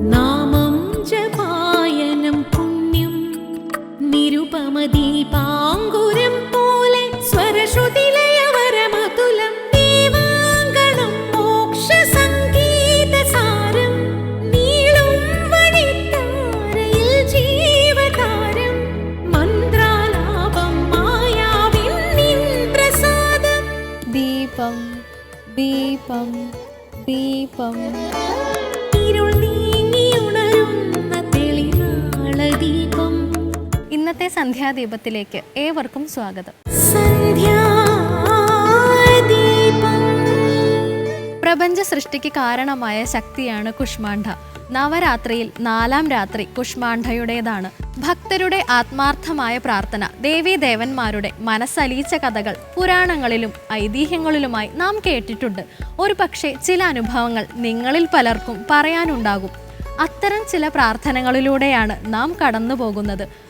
नामं जपा സന്ധ്യാദീപത്തിലേക്ക് ഏവർക്കും സ്വാഗതം. പ്രപഞ്ച സൃഷ്ടിക്ക് കാരണമായ ശക്തിയാണ് കുഷ്മാണ്ഡ. നവരാത്രിയിൽ നാലാം രാത്രി കുഷ്മാണ്ഡയുടേതാണ്. ഭക്തരുടെ ആത്മാർത്ഥമായ പ്രാർത്ഥന ദേവീ ദേവന്മാരുടെ മനസ്സലിയിച്ച കഥകൾ പുരാണങ്ങളിലും ഐതിഹ്യങ്ങളിലുമായി നാം കേട്ടിട്ടുണ്ട്. ഒരു പക്ഷേ ചില അനുഭവങ്ങൾ നിങ്ങളിൽ പലർക്കും പറയാനുണ്ടാകും. അത്തരം ചില പ്രാർത്ഥനകളിലൂടെയാണ് നാം കടന്നു പോകുന്നത്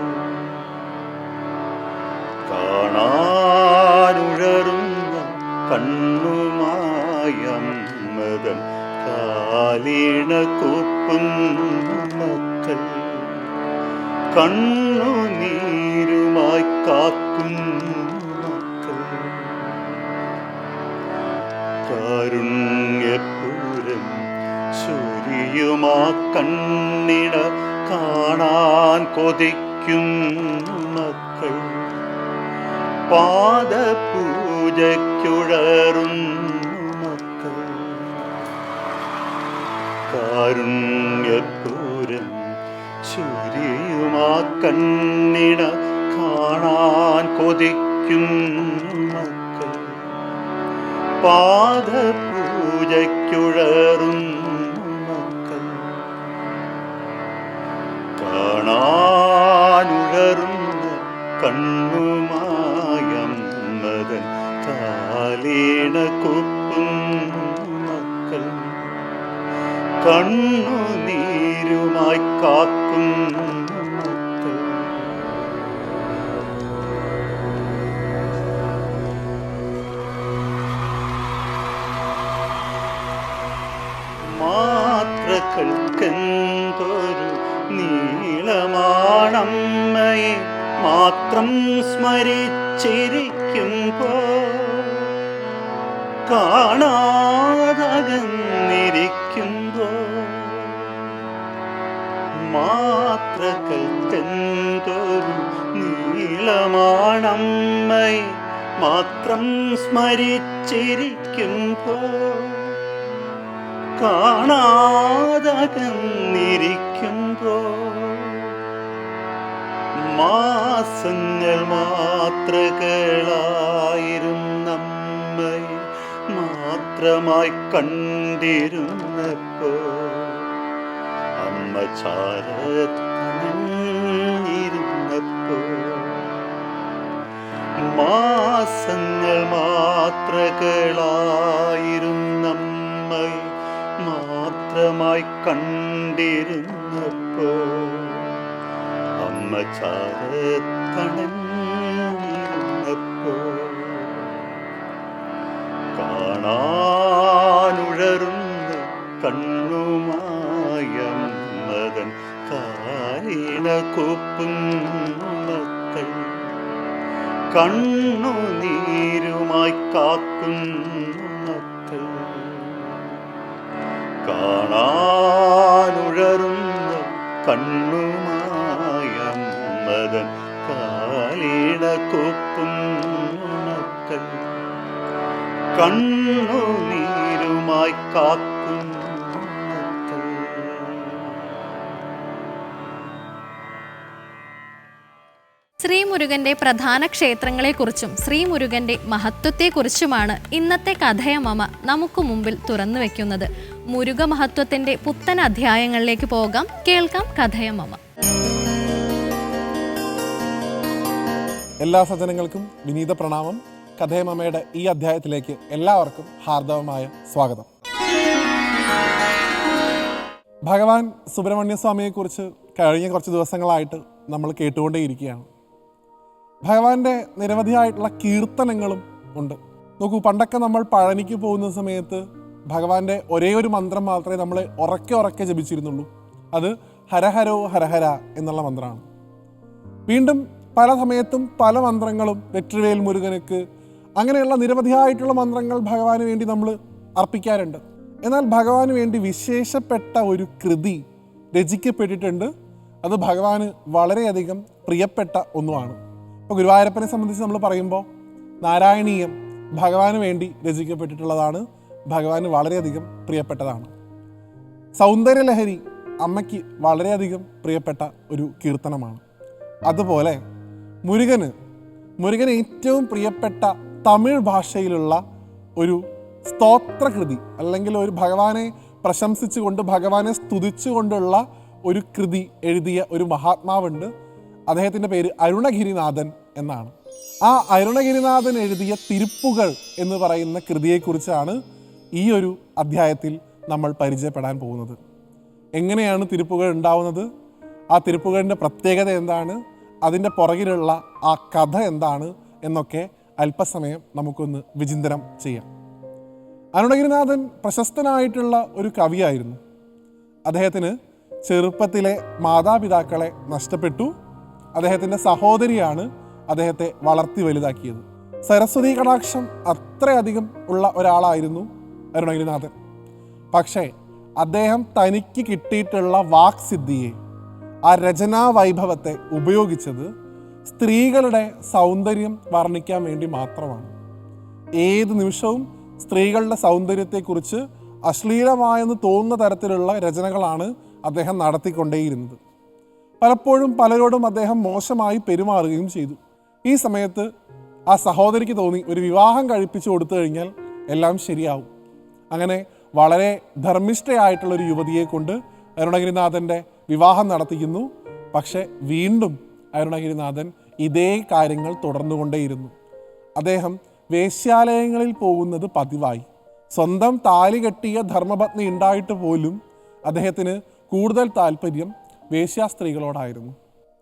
കണ്ണുമായമ്മതൻ കാലിണ കുപ്പും മക്കൾ കണ്ണുനീരുമായി കാക്കും മക്കൾ കാരുണ്യപ്പൂരം ചൊരിയുമാ കണ്ണിട കാണാൻ കൊതിക്കും മക്കൾ പാദപൂജയ്ക്കുഴറുന്നു മക്കൾ. കാരുണ്യപൂരം ചുരിയുമാ കണ്ണിട കാണാൻ കൊതിക്കും മക്കൾ. പാദപൂജയ്ക്കുഴറുന്നു മക്കൾ. കാണാനുഴറുന്ന കണ്ണുമായമ്മതൻ കുപ്പും മക്കൾ കണ്ണുനീരുമായി കാക്കും കാണാതകന്നിരിക്കുമ്പോ മാസങ്ങൾ മാത്രകളായിരുന്നമ്മയെ മാത്രമായി കണ്ടിരുന്നപ്പോ അമ്മ ചാരത്തണിഞ്ഞിരുന്നപ്പോ മാസങ്ങൾ മാത്രകളായിരുന്നമ്മയെ മാത്രമായി കണ്ടിരുന്നപ്പോ അമ്മ ചാരത്തണിഞ്ഞിരുന്നപ്പോ കാണാനുഴറുന്ന മകൻ കാരീണ കണ്ണു കണ്ണുനീരുമായി കാക്കും കാണാനുഴറുന്ന മദൻ കാലിട കൊപ്പും കണ്ണു കണ്ണുനീരുമായി കാക്കും ശ്രീമുരുകന്റെ പ്രധാന ക്ഷേത്രങ്ങളെക്കുറിച്ചും ശ്രീമുരുകന്റെ മഹത്വത്തെക്കുറിച്ചുമാണ് ഇന്നത്തെ കഥയമമ നമുക്ക് മുമ്പിൽ തുറന്നു വെക്കുന്നത്. മുരുക മഹത്വത്തിന്റെ പുത്തൻ അധ്യായങ്ങളിലേക്ക് പോകാം. കേൾക്കാം കഥയമമ എല്ലാ സജ്ജനങ്ങൾക്കും വിനീത പ്രണാമം. കഥയമമയുടെ ഈ അധ്യായത്തിലേക്ക് എല്ലാവർക്കും ഹാർദവമായ സ്വാഗതം. ഭഗവാൻ സുബ്രഹ്മണ്യ സ്വാമിയെക്കുറിച്ച് കഴിഞ്ഞ കുറച്ച് ദിവസങ്ങളായിട്ട് നമ്മൾ കേട്ടുകൊണ്ടേയിരിക്കുകയാണ്. ഭഗവാന്റെ നിരവധിയായിട്ടുള്ള കീർത്തനങ്ങളും ഉണ്ട്. നോക്കൂ പണ്ടൊക്കെ നമ്മൾ പഴനിക്ക് പോകുന്ന സമയത്ത് ഭഗവാന്റെ ഒരേ ഒരു മന്ത്രം മാത്രമേ നമ്മൾ ഉറക്കെ ഉറക്കെ ജപിച്ചിരുന്നുള്ളൂ. അത് ഹരഹരോ ഹരഹര എന്നുള്ള മന്ത്രമാണ്. വീണ്ടും പല സമയത്തും പല മന്ത്രങ്ങളും വെറ്റുവേൽ മുരുകനക്ക് അങ്ങനെയുള്ള നിരവധിയായിട്ടുള്ള മന്ത്രങ്ങൾ ഭഗവാന് വേണ്ടി നമ്മൾ അർപ്പിക്കാറുണ്ട്. എന്നാൽ ഭഗവാന് വേണ്ടി വിശേഷപ്പെട്ട ഒരു കൃതി രചിക്കപ്പെട്ടിട്ടുണ്ട്. അത് ഭഗവാന് വളരെയധികം പ്രിയപ്പെട്ട ഒന്നുമാണ്. ഇപ്പോൾ ഗുരുവായൂരപ്പനെ സംബന്ധിച്ച് നമ്മൾ പറയുമ്പോൾ നാരായണീയം ഭഗവാന് വേണ്ടി രചിക്കപ്പെട്ടിട്ടുള്ളതാണ്. ഭഗവാന് വളരെയധികം പ്രിയപ്പെട്ടതാണ്. സൗന്ദര്യലഹരി അമ്മയ്ക്ക് വളരെയധികം പ്രിയപ്പെട്ട ഒരു കീർത്തനമാണ്. അതുപോലെ മുരുകന് മുരുകന് ഏറ്റവും പ്രിയപ്പെട്ട തമിഴ് ഭാഷയിലുള്ള ഒരു സ്തോത്രകൃതി അല്ലെങ്കിൽ ഒരു ഭഗവാനെ പ്രശംസിച്ചുകൊണ്ട് ഭഗവാനെ സ്തുതിച്ചുകൊണ്ടുള്ള ഒരു കൃതി എഴുതിയ ഒരു മഹാത്മാവുണ്ട്. അദ്ദേഹത്തിന്റെ പേര് അരുണഗിരിനാഥൻ എന്നാണ്. ആ അരുണഗിരിനാഥൻ എഴുതിയ തിരുപ്പുകൾ എന്ന് പറയുന്ന കൃതിയെക്കുറിച്ചാണ് ഈ ഒരു അധ്യായത്തിൽ നമ്മൾ പരിചയപ്പെടാൻ പോകുന്നത്. എങ്ങനെയാണ് തിരുപ്പുകൾ ഉണ്ടാവുന്നത്? ആ തിരുപ്പുകളിന്റെ പ്രത്യേകത എന്താണ്? അതിന്റെ പുറകിലുള്ള ആ കഥ എന്താണ്? എന്നൊക്കെ അല്പസമയം നമുക്കൊന്ന് വിചിന്തനം ചെയ്യാം. അരുണഗിരിനാഥൻ പ്രശസ്തനായിട്ടുള്ള ഒരു കവിയായിരുന്നു. അദ്ദേഹത്തിന് ചെറുപ്പത്തിലെ മാതാപിതാക്കളെ നഷ്ടപ്പെട്ടു. അദ്ദേഹത്തിന്റെ സഹോദരിയാണ് അദ്ദേഹത്തെ വളർത്തി വലുതാക്കിയത്. സരസ്വതി കടാക്ഷം അത്രയധികം ഉള്ള ഒരാളായിരുന്നു അരുണഗിരിനാഥൻ. പക്ഷേ അദ്ദേഹം തനിക്ക് കിട്ടിയിട്ടുള്ള വാക്സിദ്ധിയെ ആ രചനാ വൈഭവത്തെ ഉപയോഗിച്ചത് സ്ത്രീകളുടെ സൗന്ദര്യം വർണിക്കാൻ വേണ്ടി മാത്രമാണ്. ഏത് നിമിഷവും സ്ത്രീകളുടെ സൗന്ദര്യത്തെക്കുറിച്ച് അശ്ലീലമായെന്ന് തോന്നുന്ന തരത്തിലുള്ള രചനകളാണ് അദ്ദേഹം നടത്തിക്കൊണ്ടേയിരുന്നത്. പലപ്പോഴും പലരോടും അദ്ദേഹം മോശമായി പെരുമാറുകയും ചെയ്തു. ഈ സമയത്ത് ആ സഹോദരിക്ക് തോന്നി ഒരു വിവാഹം കഴിപ്പിച്ചു കൊടുത്തു കഴിഞ്ഞാൽ എല്ലാം ശരിയാവും. അങ്ങനെ വളരെ ധർമ്മിഷ്ഠയായിട്ടുള്ള ഒരു യുവതിയെ കൊണ്ട് അരുണഗിരിനാഥന്റെ വിവാഹം നടത്തിക്കുന്നു. പക്ഷെ വീണ്ടും അരുണഗിരിനാഥൻ ഇതേ കാര്യങ്ങൾ തുടർന്നുകൊണ്ടേയിരുന്നു. അദ്ദേഹം വേശ്യാലയങ്ങളിൽ പോകുന്നത് പതിവായി. സ്വന്തം താലി കെട്ടിയ ധർമ്മപത്നി ഉണ്ടായിട്ട് പോലും അദ്ദേഹത്തിന് കൂടുതൽ താല്പര്യം വേശ്യാസ്ത്രീകളോടായിരുന്നു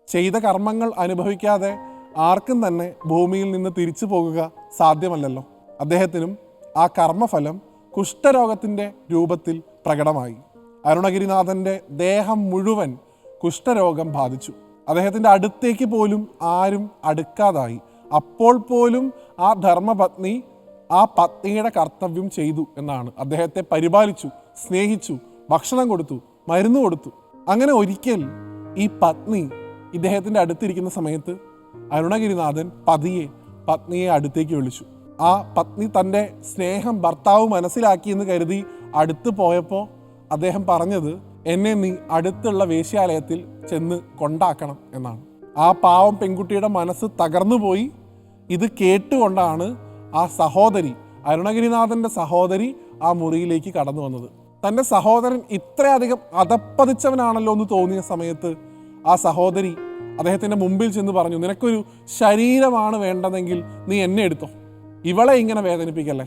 ചെയ്ത കർമ്മങ്ങൾ അനുഭവിക്കാതെ ആർക്കും തന്നെ ഭൂമിയിൽ നിന്ന് തിരിച്ചു പോകുക സാധ്യമല്ലല്ലോ. അദ്ദേഹത്തിനും ആ കർമ്മഫലം കുഷ്ഠരോഗത്തിന്റെ രൂപത്തിൽ പ്രകടമായി. അരുണഗിരിനാഥന്റെ ദേഹം മുഴുവൻ കുഷ്ഠരോഗം ബാധിച്ചു. അദ്ദേഹത്തിന്റെ അടുത്തേക്ക് പോലും ആരും അടുക്കാതായി. അപ്പോൾ പോലും ആ ധർമ്മപത്നി ആ പത്നിയുടെ കർത്തവ്യം ചെയ്തു എന്നാണ്. അദ്ദേഹത്തെ പരിപാലിച്ചു സ്നേഹിച്ചു ഭക്ഷണം കൊടുത്തു മരുന്ന് കൊടുത്തു. അങ്ങനെ ഒരിക്കൽ ഈ പത്നി ഇദ്ദേഹത്തിന്റെ അടുത്തിരിക്കുന്ന സമയത്ത് അരുണഗിരിനാഥൻ പതിയെ പത്നിയെ അടുത്തേക്ക് വിളിച്ചു. ആ പത്നി തന്റെ സ്നേഹം ഭർത്താവ് മനസ്സിലാക്കിയെന്ന് കരുതി അടുത്ത് പോയപ്പോൾ അദ്ദേഹം പറഞ്ഞത് എന്നെ നീ അടുത്തുള്ള വേശ്യാലയത്തിൽ ചെന്ന് കൊണ്ടാക്കണം എന്നാണ്. ആ പാവം പെൺകുട്ടിയുടെ മനസ്സ് തകർന്നു പോയി. ഇത് കേട്ടുകൊണ്ടാണ് ആ സഹോദരി അരുണഗിരിനാഥന്റെ സഹോദരി ആ മുറിയിലേക്ക് കടന്നു വന്നത്. തന്റെ സഹോദരൻ ഇത്രയധികം അതപ്പതിച്ചവനാണല്ലോ എന്ന് തോന്നിയ സമയത്ത് ആ സഹോദരി അദ്ദേഹത്തിന്റെ മുമ്പിൽ ചെന്ന് പറഞ്ഞു നിനക്കൊരു ശരീരമാണ് വേണ്ടതെങ്കിൽ നീ എന്നെ എടുത്തോ. ഇവളെ ഇങ്ങനെ വേദനിപ്പിക്കല്ലേ?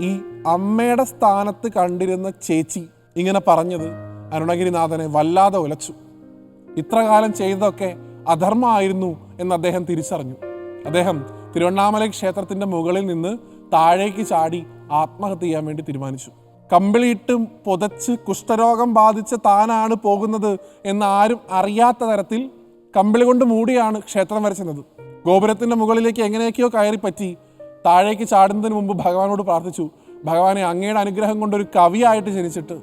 ഈ അമ്മയുടെ സ്ഥാനത്ത് കണ്ടിരുന്ന ചേച്ചി ഇങ്ങനെ പറഞ്ഞത് അരുണഗിരിനാഥനെ വല്ലാതെ ഉലച്ചു ഇത്രകാലം ചെയ്തതൊക്കെ അധർമ്മമായിരുന്നു എന്ന് അദ്ദേഹം തിരിച്ചറിഞ്ഞു. അദ്ദേഹം തിരുവണ്ണാമല ക്ഷേത്രത്തിന്റെ മുകളിൽ നിന്ന് താഴേക്ക് ചാടി ആത്മഹത്യ ചെയ്യാൻ വേണ്ടി തീരുമാനിച്ചു. കമ്പിളിയിട്ടും പുതച്ച് കുഷ്ഠരോഗം ബാധിച്ച് താനാണ് പോകുന്നത് എന്ന് ആരും അറിയാത്ത തരത്തിൽ കമ്പിളി കൊണ്ട് മൂടിയാണ് ക്ഷേത്രം വരച്ചത് ഗോപുരത്തിന്റെ മുകളിലേക്ക് എങ്ങനെയൊക്കെയോ കയറി പറ്റി താഴേക്ക് ചാടുന്നതിന് മുമ്പ് ഭഗവാനോട് പ്രാർത്ഥിച്ചു. ഭഗവാനെ അങ്ങയുടെ അനുഗ്രഹം കൊണ്ട് ഒരു കവിയായിട്ട് ജനിച്ചിട്ട്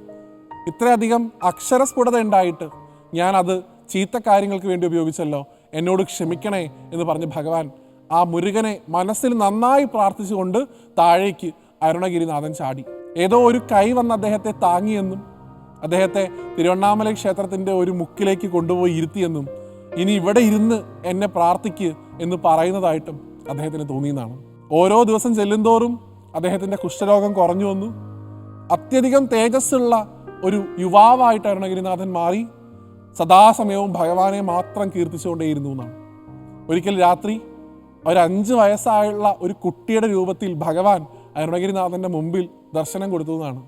ഇത്രയധികം അക്ഷരസ്ഫുടത ഉണ്ടായിട്ട് ഞാനത് ചീത്ത കാര്യങ്ങൾക്ക് വേണ്ടി ഉപയോഗിച്ചല്ലോ. എന്നോട് ക്ഷമിക്കണേ എന്ന് പറഞ്ഞ് ഭഗവാൻ ആ മുരുകനെ മനസ്സിൽ നന്നായി പ്രാർത്ഥിച്ചുകൊണ്ട് താഴേക്ക് അരുണഗിരിനാഥൻ ചാടി. ഏതോ ഒരു കൈ വന്ന് അദ്ദേഹത്തെ താങ്ങിയെന്നും അദ്ദേഹത്തെ തിരുവണ്ണാമല ക്ഷേത്രത്തിന്റെ ഒരു മുക്കിലേക്ക് കൊണ്ടുപോയി ഇരുത്തിയെന്നും ഇനി ഇവിടെ ഇരുന്ന് എന്നെ പ്രാർത്ഥിക്ക് എന്ന് പറയുന്നതായിട്ടും അദ്ദേഹത്തിന് തോന്നിയെന്നാണ്. ഓരോ ദിവസം ചെല്ലുന്തോറും അദ്ദേഹത്തിന്റെ കുഷ്ഠരോഗം കുറഞ്ഞു വന്നു. അത്യധികം തേജസ്സുള്ള ഒരു യുവാവായിട്ട് അരുണഗിരിനാഥൻ മാറി. സദാസമയവും ഭഗവാനെ മാത്രം കീർത്തിച്ചുകൊണ്ടേയിരുന്നു എന്നാണ്. ഒരിക്കൽ രാത്രി ഒരു അഞ്ച് വയസ്സായുള്ള ഒരു കുട്ടിയുടെ രൂപത്തിൽ ഭഗവാൻ അരുണഗിരിനാഥന്റെ മുമ്പിൽ ദർശനം കൊടുത്തു എന്നാണ്.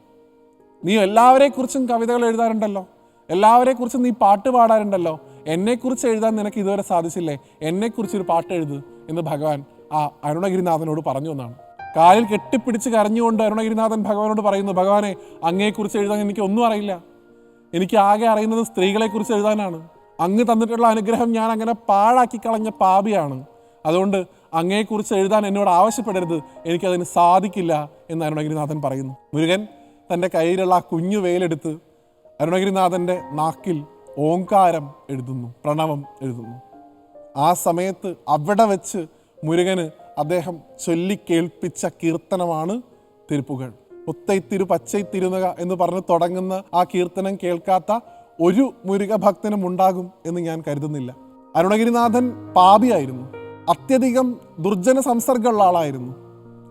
നീ എല്ലാവരെക്കുറിച്ചും കവിതകൾ എഴുതാറുണ്ടല്ലോ. എല്ലാവരെക്കുറിച്ചും നീ പാട്ട് പാടാറുണ്ടല്ലോ. എന്നെക്കുറിച്ച് എഴുതാൻ നിനക്ക് ഇതുവരെ സാധിച്ചില്ലേ? എന്നെക്കുറിച്ച് ഒരു പാട്ട് എഴുതു എന്ന് ഭഗവാൻ ആ അരുണഗിരിനാഥനോട് പറഞ്ഞു എന്നാണ്. കാലിൽ കെട്ടിപ്പിടിച്ച് കരഞ്ഞുകൊണ്ട് അരുണഗിരിനാഥൻ ഭഗവാനോട് പറയുന്നു ഭഗവാനെ അങ്ങയെക്കുറിച്ച് എഴുതാൻ എനിക്ക് ഒന്നും അറിയില്ല. എനിക്ക് ആകെ അറിയുന്നത് സ്ത്രീകളെക്കുറിച്ച് എഴുതാനാണ്. അങ്ങ് തന്നിട്ടുള്ള അനുഗ്രഹം ഞാൻ അങ്ങനെ പാഴാക്കി കളഞ്ഞ പാപിയാണ്. അതുകൊണ്ട് അങ്ങയെക്കുറിച്ച് എഴുതാൻ എന്നോട് ആവശ്യപ്പെടരുത്. എനിക്കതിന് സാധിക്കില്ല എന്ന് അരുണഗിരിനാഥൻ പറയുന്നു. മുരുകൻ തന്റെ കയ്യിലുള്ള ആ കുഞ്ഞു വേലെടുത്ത് അരുണഗിരിനാഥന്റെ നാക്കിൽ ഓങ്കാരം എഴുതുന്നു പ്രണവം എഴുതുന്നു. ആ സമയത്ത് അവിടെ വെച്ച് മുരുകന് അദ്ദേഹം ചൊല്ലിക്കേൾപ്പിച്ച കീർത്തനമാണ് തിരുപ്പുകൾ. മുത്തൈത്തിരു പച്ചൈത്തിരുന്നക എന്ന് പറഞ്ഞ് തുടങ്ങുന്ന ആ കീർത്തനം കേൾക്കാത്ത ഒരു മുരുക ഭക്തനും ഉണ്ടാകും എന്ന് ഞാൻ കരുതുന്നില്ല. അരുണഗിരിനാഥൻ പാപിയായിരുന്നു. അത്യധികം ദുർജന സംസർഗമുള്ള ആളായിരുന്നു.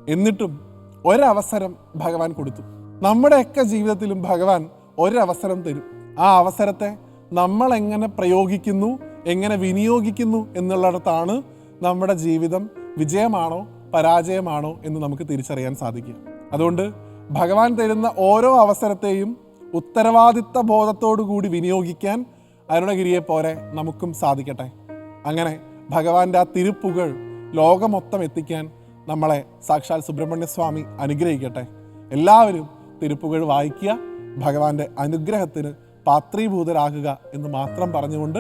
എന്നിട്ടും ഒരവസരം ഭഗവാൻ കൊടുത്തു. നമ്മുടെയൊക്കെ ജീവിതത്തിലും ഭഗവാൻ ഒരവസരം തരും. ആ അവസരത്തെ നമ്മൾ എങ്ങനെ പ്രയോഗിക്കുന്നു എങ്ങനെ വിനിയോഗിക്കുന്നു എന്നുള്ളിടത്താണ് നമ്മുടെ ജീവിതം വിജയമാണോ പരാജയമാണോ എന്ന് നമുക്ക് തിരിച്ചറിയാൻ സാധിക്കുക. അതുകൊണ്ട് ഭഗവാൻ തരുന്ന ഓരോ അവസരത്തെയും ഉത്തരവാദിത്ത ബോധത്തോടു കൂടി വിനിയോഗിക്കാൻ അരുണഗിരിയെ പോലെ നമുക്കും സാധിക്കട്ടെ. അങ്ങനെ ഭഗവാന്റെ ആ തിരുപ്പുകൾ ലോകമൊത്തം എത്തിക്കാൻ നമ്മളെ സാക്ഷാൽ സുബ്രഹ്മണ്യസ്വാമി അനുഗ്രഹിക്കട്ടെ. എല്ലാവരും തിരുപ്പുകൾ വായിക്കുക ഭഗവാന്റെ അനുഗ്രഹത്തിന് പാത്രീഭൂതരാകുക എന്ന് മാത്രം പറഞ്ഞുകൊണ്ട്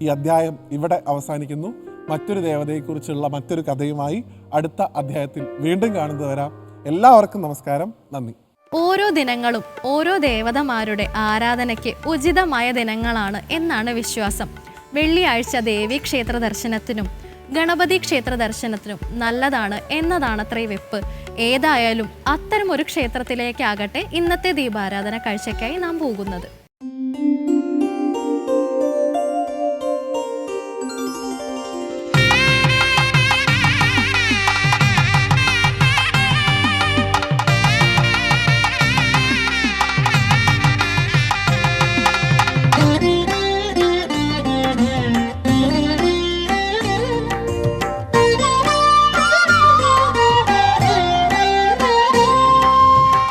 ഈ അധ്യായം ഇവിടെ അവസാനിക്കുന്നു. മറ്റൊരു ദേവതയെക്കുറിച്ചുള്ള മറ്റൊരു കഥയുമായി അടുത്ത അധ്യായത്തിൽ വീണ്ടും കാണുന്നത് വരാം. എല്ലാവർക്കും നമസ്കാരം. നന്ദി. ഓരോ ദിനങ്ങളും ഓരോ ദേവതമാരുടെ ആരാധനയ്ക്ക് ഉചിതമായ ദിനങ്ങളാണ് എന്നാണ് വിശ്വാസം. വെള്ളിയാഴ്ച ദേവി ക്ഷേത്ര ദർശനത്തിനും ഗണപതി ക്ഷേത്ര ദർശനത്തിനും നല്ലതാണ് എന്നതാണത്രേ വെപ്പ് ഏതായാലും അത്തരമൊരു ക്ഷേത്രത്തിലേക്കാകട്ടെ ഇന്നത്തെ ദീപാരാധന കാഴ്ചയ്ക്കായി നാം പോകുന്നത്.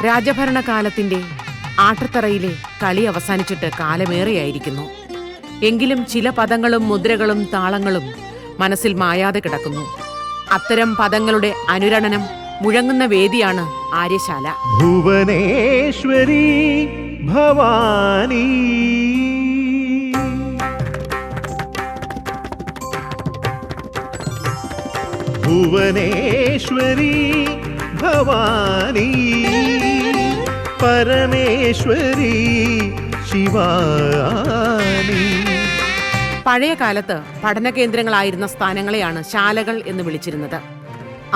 രാജഭരണകാലത്തിന്റെ ആട്ടത്തറയിലെ കളി അവസാനിച്ചിട്ട് കാലമേറെയായിരിക്കുന്നു. എങ്കിലും ചില പദങ്ങളും മുദ്രകളും താളങ്ങളും മനസ്സിൽ മായാതെ കിടക്കുന്നു. അത്തരം പദങ്ങളുടെ അനുരണനം മുഴങ്ങുന്ന വേദിയാണ് ആര്യശാല. ഭുവനേശ്വരി ഭവാനി. ഭുവനേശ്വരി ഭവാനി. പരമേശ്വരി ശിവാനി. പഴയ കാലത്ത് പഠന കേന്ദ്രങ്ങളായിരുന്ന സ്ഥാനങ്ങളെയാണ് ശാലകൾ എന്ന് വിളിച്ചിരുന്നത്.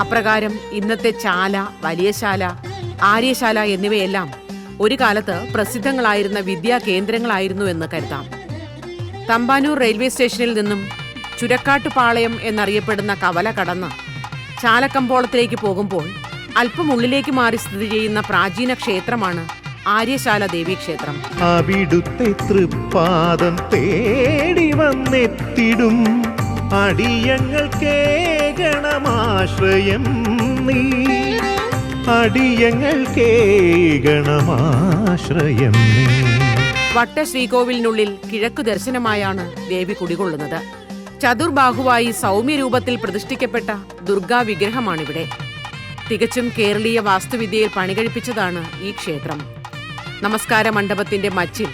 അപ്രകാരം ഇന്നത്തെ ചാല വലിയ ശാല ആര്യശാല എന്നിവയെല്ലാം ഒരു കാലത്ത് പ്രസിദ്ധങ്ങളായിരുന്ന വിദ്യാ കേന്ദ്രങ്ങളായിരുന്നു എന്ന് കരുതാം. തമ്പാനൂർ റെയിൽവേ സ്റ്റേഷനിൽ നിന്നും ചുരക്കാട്ടുപാളയം എന്നറിയപ്പെടുന്ന കവല കടന്ന് ചാലക്കമ്പോളത്തിലേക്ക് പോകുമ്പോൾ അല്പം ഉള്ളിലേക്ക് മാറി സ്ഥിതി ചെയ്യുന്ന പ്രാചീന ക്ഷേത്രമാണ് ആര്യശാല ദേവീക്ഷേത്രം അവിടുത്തെ തൃപ്പാദം തേടി വന്നെത്തിടും. അടിയങ്ങൾ കേകണമാശ്രയം നീ. അടിയങ്ങൾക്കേകണമാശ്രയം നീ. വട്ട ശ്രീകോവിലിനുള്ളിൽ കിഴക്കു ദർശനമായാണ് ദേവി കുടികൊള്ളുന്നത്. ചതുർബാഹുവായി സൗമ്യ രൂപത്തിൽ പ്രതിഷ്ഠിക്കപ്പെട്ട ദുർഗാ വിഗ്രഹമാണിവിടെ തികച്ചും കേരളീയ വാസ്തുവിദ്യയിൽ പണികഴിപ്പിച്ചതാണ് ഈ ക്ഷേത്രം. നമസ്കാര മണ്ഡപത്തിന്റെ മച്ചിൽ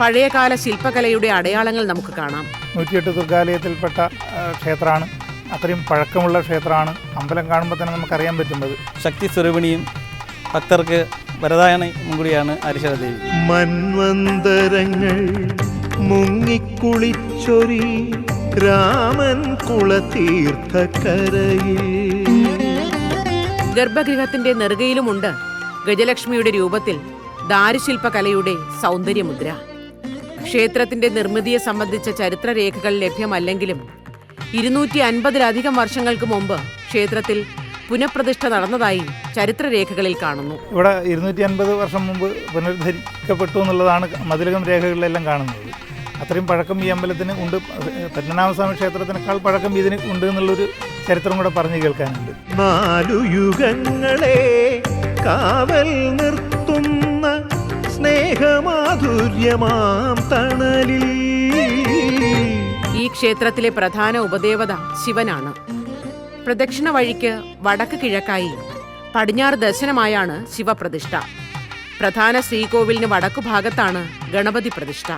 പഴയകാല ശില്പകലയുടെ അടയാളങ്ങൾ നമുക്ക് കാണാം. നൂറ്റിയെട്ട് ദുർഗാലയത്തിൽപ്പെട്ട ക്ഷേത്രമാണ്. അത്രയും പഴക്കമുള്ള ക്ഷേത്രമാണ്. അമ്പലം കാണുമ്പോൾ തന്നെ നമുക്കറിയാൻ പറ്റുന്നത്. ശക്തി സ്വരൂപിണിയും ഭക്തർക്ക് വരദായനയും കൂടിയാണ് അരിശരദേവി ദേവി മൻവന്തരങ്ങൾ മുങ്ങിക്കുളിച്ചൊരി രാമൻ കുളതീർത്ഥക്കരയിൽ ഗർഭഗൃഹത്തിന്റെ നെറുകയിലുമുണ്ട് ഗജലക്ഷ്മിയുടെ രൂപത്തിൽ ദാരുശില്പകലയുടെ സൗന്ദര്യമുദ്ര. ക്ഷേത്രത്തിന്റെ നിർമ്മിതിയെ സംബന്ധിച്ച ചരിത്രരേഖകൾ ലഭ്യമല്ലെങ്കിലും ഇരുന്നൂറ്റി അൻപതിലധികം വർഷങ്ങൾക്ക് മുമ്പ് ക്ഷേത്രത്തിൽ പുനഃപ്രതിഷ്ഠ നടന്നതായി ചരിത്രരേഖകളിൽ കാണുന്നു. ഇവിടെ ഇരുന്നൂറ്റി അൻപത് വർഷം മുമ്പ് പുനരുദ്ധരിക്കപ്പെട്ടു എന്നുള്ളതാണ് മതിലകം രേഖകളിലെല്ലാം കാണുന്നത്. അത്രയും പഴക്കം ഈ അമ്പലത്തിന് ഉണ്ട്. പത്മനാഭസ്വാമി ക്ഷേത്രത്തിനേക്കാൾ പഴക്കം ഇതിന് ഉണ്ട് എന്നുള്ളൊരു ചരിത്രം കൂടെ പറഞ്ഞു കേൾക്കാനുണ്ട്. നാലു യുഗങ്ങളെ കാവൽ നിർത്തുന്ന സ്നേഹമാധുര്യമാം തണലിൽ. ഈ ക്ഷേത്രത്തിലെ പ്രധാന ഉപദേവത ശിവനാണ്. പ്രദക്ഷിണ വഴിക്ക് വടക്ക് കിഴക്കായി പടിഞ്ഞാറ് ദർശനമായാണ് ശിവപ്രതിഷ്ഠ. പ്രധാന ശ്രീകോവിലിന് വടക്കു ഭാഗത്താണ് ഗണപതി പ്രതിഷ്ഠ.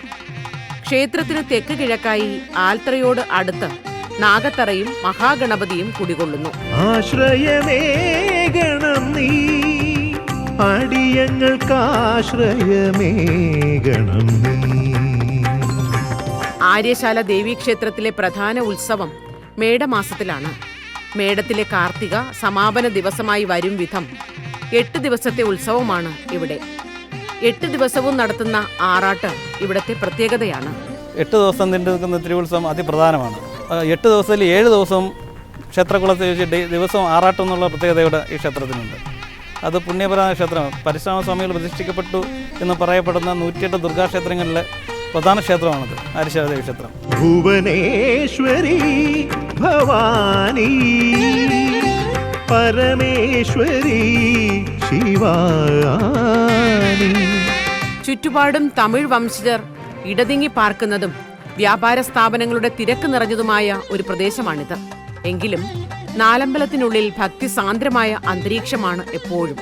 ക്ഷേത്രത്തിന് തെക്ക് കിഴക്കായി ആൽത്തറയോട് അടുത്ത് നാഗത്തറയും മഹാഗണപതിയും കുടികൊള്ളുന്നു. ആശ്രയമേകണം നീ. അടിയങ്ങൾക്കാശ്രയമേകണം നീ. ആര്യശാല ദേവീക്ഷേത്രത്തിലെ പ്രധാന ഉത്സവം മേടമാസത്തിലാണ്. മേടത്തിലെ കാർത്തിക സമാപന ദിവസമായി വരും വിധം എട്ട് ദിവസത്തെ ഉത്സവമാണ് ഇവിടെ. എട്ട് ദിവസവും നടത്തുന്ന ആറാട്ട് ഇവിടത്തെ പ്രത്യേകതയാണ്. എട്ട് ദിവസം നീണ്ടു നിൽക്കുന്ന തിരുവുത്സവം അതിപ്രധാനമാണ്. എട്ട് ദിവസത്തിൽ ഏഴ് ദിവസവും ക്ഷേത്രകുളത്തിൽ വെച്ച് ഡി- ദിവസവും ആറാട്ടം എന്നുള്ള പ്രത്യേകതയോടെ ഈ ക്ഷേത്രത്തിനുണ്ട്. അത് പുണ്യപരമായ ക്ഷേത്രമാണ് പരശുരാമസ്വാമികൾ പ്രതിഷ്ഠിക്കപ്പെട്ടു എന്ന് പറയപ്പെടുന്ന നൂറ്റിയെട്ട് ദുർഗാക്ഷേത്രങ്ങളിലെ പ്രധാന ക്ഷേത്രമാണത്. ആര്യശാല ക്ഷേത്രം. ഭുവനേശ്വരി ഭവാനി പരമേശ്വരി ശിവാനി. ചുറ്റുപാടും തമിഴ് വംശജർ ഇടതിങ്ങി പാർക്കുന്നതും വ്യാപാര സ്ഥാപനങ്ങളുടെ തിരക്ക് നിറഞ്ഞതുമായ ഒരു പ്രദേശമാണിത്. എങ്കിലും നാലമ്പലത്തിനുള്ളിൽ ഭക്തിസാന്ദ്രമായ അന്തരീക്ഷമാണ് എപ്പോഴും.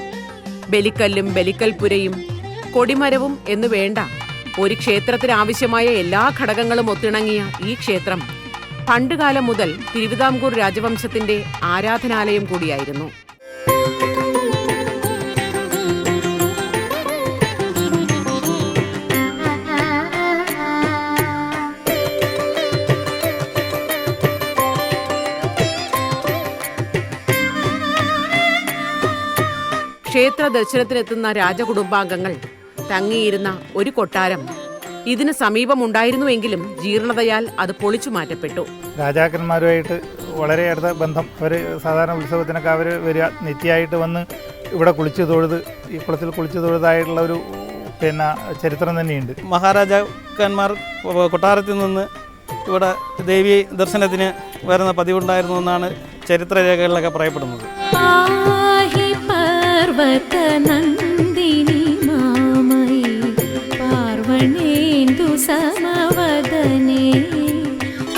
ബലിക്കല്ലും ബലിക്കൽപുരയും കൊടിമരവും എന്നു വേണ്ട ഒരു ക്ഷേത്രത്തിന് ആവശ്യമായ എല്ലാ ഘടകങ്ങളും ഒത്തിണങ്ങിയ ഈ ക്ഷേത്രം പണ്ടുകാലം മുതൽ തിരുവിതാംകൂർ രാജവംശത്തിന്റെ ആരാധനാലയം കൂടിയായിരുന്നു. ക്ഷേത്ര ദർശനത്തിനെത്തുന്ന രാജകുടുംബാംഗങ്ങൾ തങ്ങിയിരുന്ന ഒരു കൊട്ടാരം. ഇതിന് സമീപമുണ്ടായിരുന്നുവെങ്കിലും ജീർണതയാൽ അത് പൊളിച്ചു മാറ്റപ്പെട്ടു. രാജാക്കന്മാരുമായിട്ട് വളരെ അടുത്ത ബന്ധം. അവർ സാധാരണ ഉത്സവത്തിനൊക്കെ അവർ വരിക. നിത്യമായിട്ട് വന്ന് ഇവിടെ കുളിച്ചു തൊഴുത് ഈ കുളത്തിൽ കുളിച്ചു തൊഴുതായിട്ടുള്ള ഒരു പിന്നെ ചരിത്രം തന്നെയുണ്ട്. മഹാരാജാക്കന്മാർ കൊട്ടാരത്തിൽ നിന്ന് ഇവിടെ ദേവി ദർശനത്തിന് വരുന്ന പതിവുണ്ടായിരുന്നു എന്നാണ് ചരിത്രരേഖകളിലൊക്കെ പറയപ്പെടുന്നത്. സമവദനേ.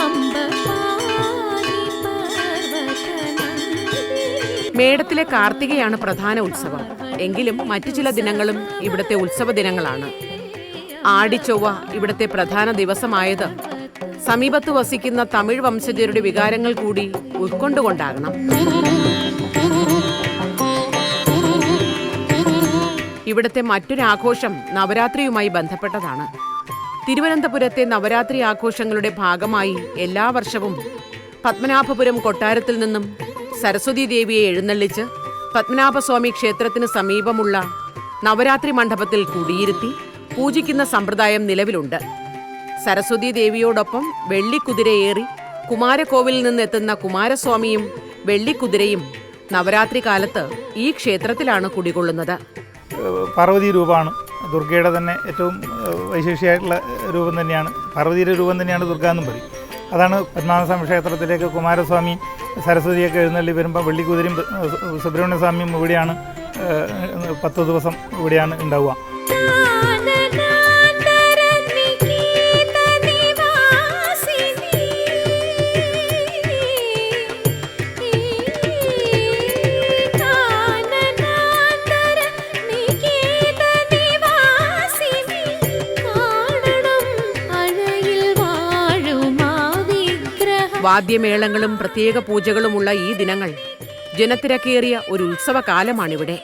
അംബ പാഹി പർവതനന്ദിനി. മേടത്തിലെ കാർത്തികയാണ് പ്രധാന ഉത്സവം. എങ്കിലും മറ്റു ചില ദിനങ്ങളും ഇവിടുത്തെ ഉത്സവ ദിനങ്ങളാണ്. ആടിച്ചൊവ്വ ഇവിടുത്തെ പ്രധാന ദിവസമായത്. സമീപത്ത് വസിക്കുന്ന തമിഴ് വംശജരുടെ വികാരങ്ങൾ കൂടി ഉൾക്കൊണ്ടുകൊണ്ടാകണം. ഇവിടുത്തെ മറ്റൊരു ആഘോഷം നവരാത്രിയുമായി ബന്ധപ്പെട്ടതാണ്. തിരുവനന്തപുരത്തെ നവരാത്രി ആഘോഷങ്ങളുടെ ഭാഗമായി എല്ലാ വർഷവും പത്മനാഭപുരം കൊട്ടാരത്തിൽ നിന്നും സരസ്വതി ദേവിയെ എഴുന്നള്ളിച്ച് പത്മനാഭസ്വാമി ക്ഷേത്രത്തിന് സമീപമുള്ള നവരാത്രി മണ്ഡപത്തിൽ കുടിയിരുത്തി പൂജിക്കുന്ന സമ്പ്രദായം നിലവിലുണ്ട്. സരസ്വതി ദേവിയോടൊപ്പം വെള്ളിക്കുതിരയേറി കുമാരകോവിലിൽ നിന്നെത്തുന്ന കുമാരസ്വാമിയും വെള്ളിക്കുതിരയും നവരാത്രി കാലത്ത് ഈ ക്ഷേത്രത്തിലാണ് കുടികൊള്ളുന്നത്. പാർവതി രൂപമാണ്. ദുർഗയുടെ തന്നെ ഏറ്റവും വൈശേഷിയായിട്ടുള്ള രൂപം തന്നെയാണ്. പാർവതിയുടെ രൂപം തന്നെയാണ് ദുർഗ എന്നും പറയും. അതാണ് പത്മനാഭസ്വാമി ക്ഷേത്രത്തിലേക്ക് കുമാരസ്വാമി സരസ്വതിയൊക്കെ എഴുന്നള്ളി വരുമ്പോൾ വെള്ളിക്കുതിരും സുബ്രഹ്മണ്യസ്വാമിയും സുബ്രഹ്മണ്യ സ്വാമിയും ഇവിടെയാണ് പത്ത് ദിവസം ഇവിടെയാണ് ഉണ്ടാവുക. വാദ്യമേളങ്ങളും പ്രത്യേക പൂജകളുമുള്ള ഈ ദിനങ്ങൾ ജനത്തിരക്കേറിയ ഒരു ഉത്സവകാലമാണിവിടെ.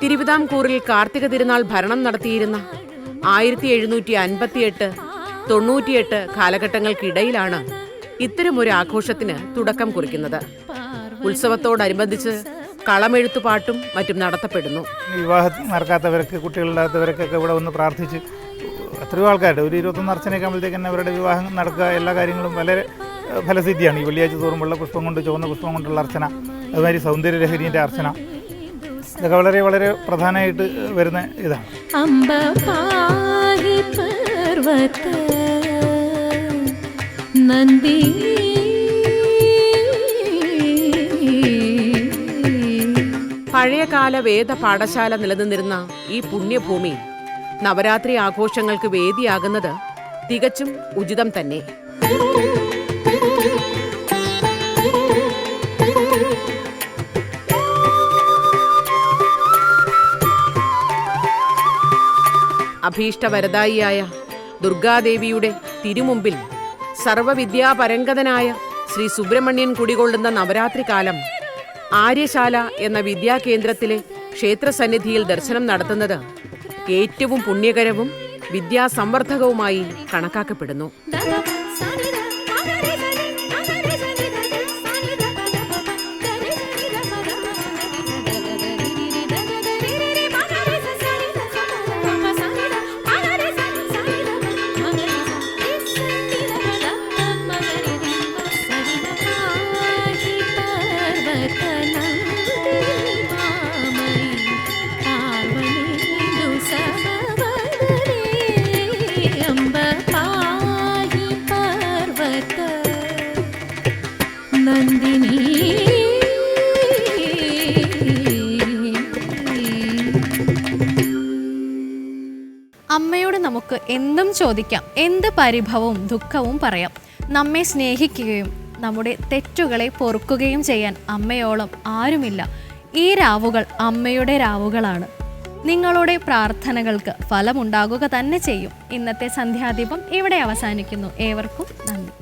തിരുവിതാംകൂറിൽ കാർത്തിക തിരുനാൾ ഭരണം നടത്തിയിരുന്ന ആയിരത്തി എഴുന്നൂറ്റി അൻപത്തിയെട്ട് തൊണ്ണൂറ്റിയെട്ട് കാലഘട്ടങ്ങൾക്കിടയിലാണ് ഇത്തരമൊരു ആഘോഷത്തിന് തുടക്കം കുറിക്കുന്നത്. ഉത്സവത്തോടനുബന്ധിച്ച് കളമെഴുത്തുപാട്ടും മറ്റും നടത്തപ്പെടുന്നു. വിവാഹം നടക്കാത്തവർക്ക് കുട്ടികളില്ലാത്തവർക്കൊക്കെ ഇവിടെ വന്ന് പ്രാർത്ഥിച്ച് എത്രയോ ആൾക്കാരുടെ ഒരു ഇരുപത്തൊന്ന് അർച്ചനയൊക്കെ ആകുമ്പോഴത്തേക്ക് തന്നെ അവരുടെ വിവാഹം നടക്കുക എല്ലാ കാര്യങ്ങളും വളരെ ഫലസിദ്ധിയാണ്. ഈ വെള്ളിയാഴ്ച തോറും വെള്ള പുഷ്പം കൊണ്ട് ചുവന്ന പുഷ്പം കൊണ്ടുള്ള അർച്ചന അതുമാതിരി സൗന്ദര്യലഹരിന്റെ അർച്ചന. ഇതൊക്കെ വളരെ വളരെ പ്രധാനമായിട്ട് വരുന്ന ഇതാണ്. അംബ പാഹി പർവത നന്ദിനി പഴയകാല വേദ പാഠശാല നിലനിന്നിരുന്ന ഈ പുണ്യഭൂമി നവരാത്രി ആഘോഷങ്ങൾക്ക് വേദിയാകുന്നത് തികച്ചും ഉചിതം തന്നെ. അഭീഷ്ടവരദായിയായ ദുർഗാദേവിയുടെ തിരുമുമ്പിൽ സർവവിദ്യാപരംഗതനായ ശ്രീ സുബ്രഹ്മണ്യൻ കുടികൊള്ളുന്ന നവരാത്രി കാലം ആര്യശാല എന്ന വിദ്യാകേന്ദ്രത്തിലെ ക്ഷേത്രസന്നിധിയിൽ ദർശനം നടത്തുന്നത് ഏറ്റവും പുണ്യകരവും വിദ്യാസംവർദ്ധകവുമായി കണക്കാക്കപ്പെടുന്നു. എന്തും ചോദിക്കാം. എന്ത് പരിഭവവും ദുഃഖവും പറയാം. നമ്മെ സ്നേഹിക്കുകയും നമ്മുടെ തെറ്റുകളെ പൊറുക്കുകയും ചെയ്യാൻ അമ്മയോളം ആരുമില്ല. ഈ രാവുകൾ അമ്മയുടെ രാവുകളാണ്. നിങ്ങളുടെ പ്രാർത്ഥനകൾക്ക് ഫലമുണ്ടാകുക തന്നെ ചെയ്യും. ഇന്നത്തെ സന്ധ്യാദീപം ഇവിടെ അവസാനിക്കുന്നു. ഏവർക്കും നന്ദി.